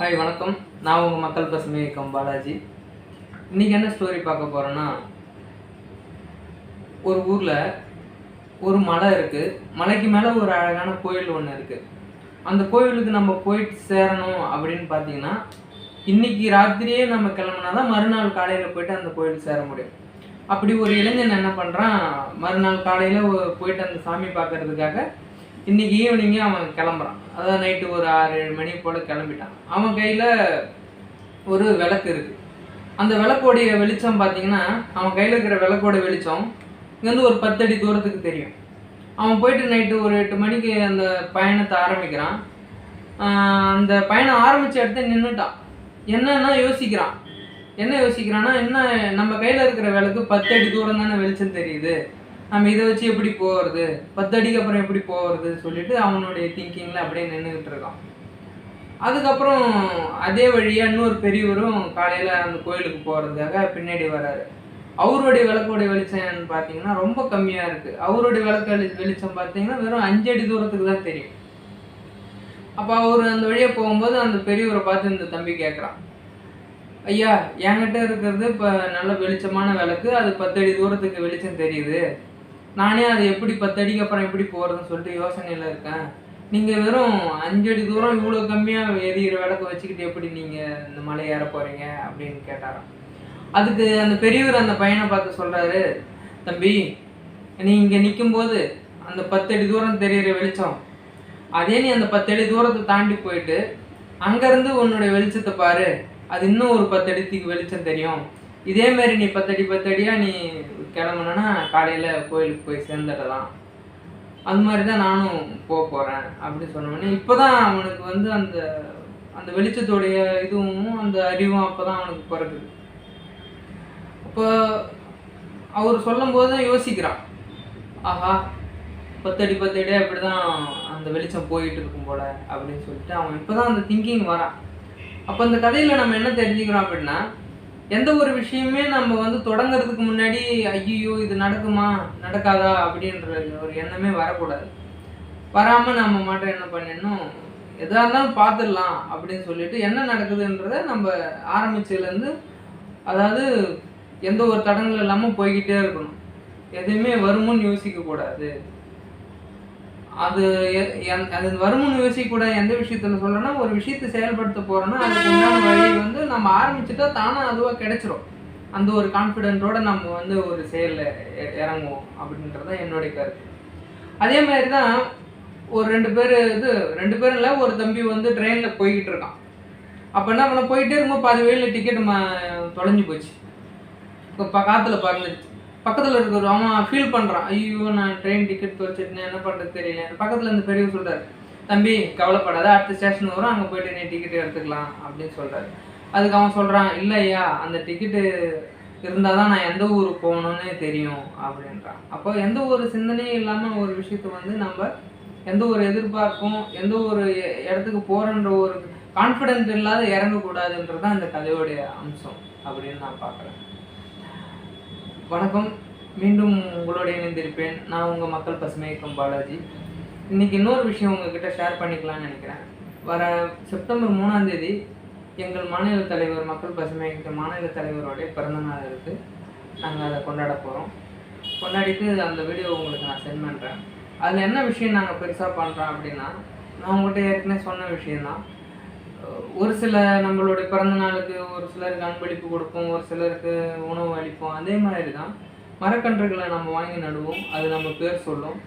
Hi வணக்கம். நான் உங்கள் மக்கள் பசுமை இயக்கம் பாலாஜி. இன்றைக்கி என்ன ஸ்டோரி பார்க்க போகிறோன்னா ஒரு ஊரில் ஒரு மலை இருக்குது மலைக்கு மேலே ஒரு அழகான கோயில் ஒன்று இருக்குது அந்த கோயிலுக்கு நம்ம போயிட்டு சேரணும் அப்படின்னு பார்த்தீங்கன்னா இன்னைக்கு ராத்திரியே நம்ம கிளம்புனா தான் மறுநாள் காலையில் போயிட்டு அந்த கோயில் சேர முடியும். அப்படி ஒரு இளைஞன் என்ன பண்ணுறான் மறுநாள் காலையில் போயிட்டு அந்த சாமி பார்க்கறதுக்காக இன்னைக்கு ஈவினிங்கே அவன் கிளம்புறான். அதாவது நைட்டு ஒரு ஆறு ஏழு மணி போல் கிளம்பிட்டான். அவன் கையில் ஒரு விளக்கு இருக்குது அந்த விளக்கோடைய வெளிச்சம் பார்த்தீங்கன்னா அவன் கையில் இருக்கிற விளக்கோட வெளிச்சம் இங்கேருந்து ஒரு பத்தடி தூரத்துக்கு தெரியும். அவன் போயிட்டு நைட்டு ஒரு எட்டு மணிக்கு அந்த பயணத்தை ஆரம்பிக்கிறான். அந்த பயணம் ஆரம்பித்த இடத்த நின்றுட்டான் என்னன்னா யோசிக்கிறான். என்ன யோசிக்கிறான்னா என்ன நம்ம கையில் இருக்கிற விளக்கு பத்தடி தூரம் தானே வெளிச்சம் தெரியுது. நம்ம இதை வச்சு எப்படி போகிறது பத்தடிக்கு அப்புறம் எப்படி போகிறது சொல்லிட்டு அவனுடைய திங்கிங்கில் அப்படியே நின்றுக்கிட்டு இருக்கான். அதுக்கப்புறம் அதே வழியாக இன்னொரு பெரியவரும் காலையில் அந்த கோயிலுக்கு போகிறதுக்காக பின்னாடி வராரு. அவருடைய விளக்கோடைய வெளிச்சம் பார்த்தீங்கன்னா ரொம்ப கம்மியாக இருக்குது அவருடைய விளக்கு வெளிச்சம் பார்த்தீங்கன்னா வெறும் அஞ்சு அடி தூரத்துக்கு தான் தெரியும். அப்போ அவர் அந்த வழியாக போகும்போது அந்த பெரியவரை பார்த்து இந்த தம்பி கேட்குறான் ஐயா என்கிட்ட இருக்கிறது இப்போ நல்ல வெளிச்சமான விளக்கு அது பத்தடி தூரத்துக்கு வெளிச்சம் தெரியுது. நானே அது எப்படி பத்தடிக்கு அப்புறம் எப்படி போகிறதுன்னு சொல்லிட்டு யோசனையில் இருக்கேன். நீங்கள் வெறும் அஞ்சடி தூரம் இவ்வளோ கம்மியாக எரியிற விளக்கு வச்சுக்கிட்டு எப்படி நீங்கள் இந்த மலை ஏற போகிறீங்க அப்படின்னு கேட்டாராம். அதுக்கு அந்த பெரியவர் அந்த பையனை பார்த்து சொல்கிறாரு தம்பி நீ இங்கே நிற்கும்போது அந்த பத்தடி தூரம் தெரியிற வெளிச்சம் அதே நீ அந்த பத்தடி தூரத்தை தாண்டி போயிட்டு அங்கேருந்து உன்னுடைய வெளிச்சத்தை பாரு. அது இன்னும் ஒரு பத்தடிக்கு வெளிச்சம் தெரியும். இதே மாதிரி நீ பத்தடி பத்தடியா நீ கிளம்புனா காலையில் கோயிலுக்கு போய் சேர்ந்துடலாம். அது மாதிரி தான் நானும் போக போகிறேன் அப்படின்னு சொன்னோடனே இப்போ தான் அவனுக்கு வந்து அந்த அந்த வெளிச்சத்துடைய இதுவும் அந்த அறிவும் அப்போ தான் அவனுக்கு பிறகு அப்போ அவர் சொல்லும்போது தான் யோசிக்கிறான். ஆஹா பத்தடி பத்தடி அப்படி தான் அந்த வெளிச்சம் போயிட்டு இருக்கும் போல அப்படின்னு சொல்லிட்டு அவன் இப்போ தான் அந்த திங்கிங் வரான். அப்போ அந்த கதையில் நம்ம என்ன தெரிஞ்சுக்கிறோம் அப்படின்னா எந்த ஒரு விஷயமே நம்ம வந்து தொடங்குறதுக்கு முன்னாடி ஐயோ இது நடக்குமா? நடக்காதா? அப்படின்ற ஒரு எண்ணமே வரக்கூடாது. வராமல் நம்ம மட்டும் என்ன பண்ணிடணும் எதாக இருந்தாலும் பார்த்துடலாம் அப்படின்னு சொல்லிட்டு என்ன நடக்குதுன்றத நம்ம ஆரம்பிச்சதுலேருந்து அதாவது எந்த ஒரு தடங்களும் இல்லாமல் போய்கிட்டே இருக்கணும். எதுவுமே வருமுன்னு யோசிக்கக்கூடாது. அது என்- அது வருமுன்னு யோசிக்கக்கூடாது எந்த விஷயத்துல சொல்றேன்னா ஒரு விஷயத்தை செயல்படுத்த போறோம்னா அதுக்கு உண்டான வழி வந்து நம்ம ஆரம்பிச்சுட்டா தானா அதுவா கிடைச்சிரும். அந்த ஒரு கான்ஃபிடென்ட்டோட நம்ம வந்து ஒரு செயலில் இறங்குவோம் அப்படின்றது தான் என்னுடைய கருத்து. அதே மாதிரி தான் ஒரு ரெண்டு பேர் இது ரெண்டு பேரும் இல்லை ஒரு தம்பி வந்து ட்ரெயினில் போய்கிட்டு இருக்கான். அப்போ என்ன பண்ண போயிட்டே இருக்கும்போது பாதி வழியில் டிக்கெட் தொலைஞ்சு போச்சு. இப்போ காற்றுல பறந்துச்சு பக்கத்தில் இருக்கிற அவன் ஃபீல் பண்ணுறான் ஐயோ நான் ட்ரெயின் டிக்கெட் தொலைச்சிட்டேன் என்ன பண்ணுறது தெரியல. பக்கத்தில் இந்த பெரியவர் சொல்கிறார் தம்பி கவலைப்படாத அடுத்த ஸ்டேஷன் வரும் அங்கே போயிட்டு நீ டிக்கெட் எடுத்துக்கலாம் அப்படின்னு சொல்கிறாரு அதுக்கு அவன் சொல்கிறான் இல்லை ஐயா அந்த டிக்கெட்டு இருந்தால் தான் நான் எந்த ஊருக்கு போகணுன்னே தெரியும் அப்படின்றான். அப்போ எந்த ஒரு சிந்தனையும் இல்லாமல் ஒரு விஷயத்தை வந்து நம்ம எந்த ஒரு எதிர்பார்ப்பும் எந்த ஒரு இடத்துக்கு போகிறன்ற ஒரு கான்ஃபிடென்ட் இல்லாத இறங்கக்கூடாதுன்றது தான் இந்த கதையோடைய அம்சம் அப்படின்னு நான் பார்க்குறேன். வணக்கம். மீண்டும் உங்களோட இணைந்திருப்பேன். நான் உங்கள் மக்கள் பசுமை இயக்கம் பாலாஜி. இன்னைக்கு இன்னொரு விஷயம் உங்ககிட்ட ஷேர் பண்ணிக்கலாம்னு நினைக்கிறேன். வர செப்டம்பர் மூணாம் தேதி எங்கள் மாநில தலைவர் மக்கள் பசுமை இயக்க மாநில தலைவருடைய பிறந்தநாள் இருக்குது நாங்கள் அதை கொண்டாட போகிறோம் கொண்டாடிட்டு அந்த வீடியோ உங்களுக்கு நான் சென்ட் பண்ணுறேன் அதில் என்ன விஷயம் நாங்கள் பெருசாக பண்ணுறோம் அப்படின்னா நான் உங்கள்கிட்ட ஏற்கனவே சொன்ன விஷயந்தான் ஒரு சில நம்மளுடைய பிறந்த நாளுக்கு ஒரு சிலருக்கு அன்பளிப்பு கொடுப்போம் ஒரு சிலருக்கு உணவு அளிப்போம். அதே மாதிரி தான் மரக்கன்றுகளை நம்ம வாங்கி நடுவோம். அது நம்ம பேர் சொல்லும்.